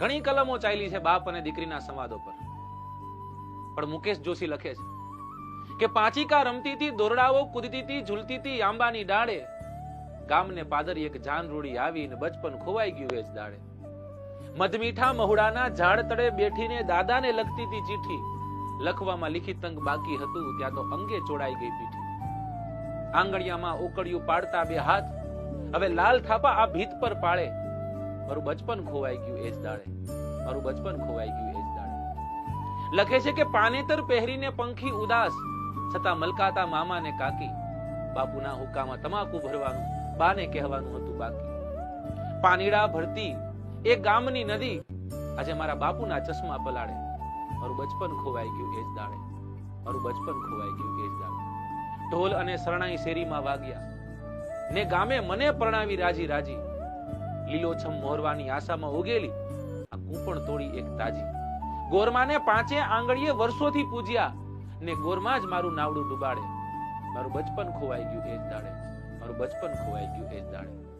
ઘણી કલમો ચાલી છે બાપ અને દીકરીના સંવાદો પર. પણ મુકેશ જોશી લખે છે કે પાંચિકા રમતી હતી દોરડાઓ કૂદતી હતી ઝૂલતી હતી આંબાની ડાળે ગામને પાદરી એક જાન રૂડી આવી ને બચપન ખોવાઈ ગયું એ જ દાડે. મધમીઠા મહુડાના ઝાડ તળે બેઠીને દાદાને લખતી હતી ચીઠી લખવામાં લિખિત અંગ બાકી હતું, ત્યાં તો અંગે ચોડાઈ ગઈ પીઠી. આંગળિયામાં ઓકળિયું પાડતા બે હાથ. હવે લાલ થાપા આ ભીત પર પાળે મારું બચપન ખોવાઈ ગયું એ જ દાડે. મારું બચપન ખોવાઈ ગયું એ જ દાડે. લખે છે કે પાનેતર પહેરીને પંખી ઉદાસ, છતાં મલકાતા મામા ને કાકી, બાપુના હુકામાં તમાકુ ભરવાનું, બાને કહેવાનું હતું બાકી. પાનીડા ભરતી એ ગામની નદી આજે મારા બાપુના ચશ્મા પલાળે. મારું બચપન ખોવાઈ ગયું એ જ દાડે. મારું બચપન ખોવાઈ ગયું એ જ દાડે. ઢોલ અને શરણાઈ શેરીમાં વાગ્યા. ને ગામે મને પરણાવી રાજી રાજી. લીલોછમ મોરવાની આશામાં ઉગેલી. આ કૂંપણ તોડી એક તાજી. ગોરમાને પાંચે આંગળીએ વર્ષોથી પૂજ્યા ને ગોરમાં જ મારું નાવડું ડુબાડે. મારું બચપન ખોવાઈ ગયું એ જ દાડે. મારું બચપન ખોવાઈ ગયું એ જ દાડે.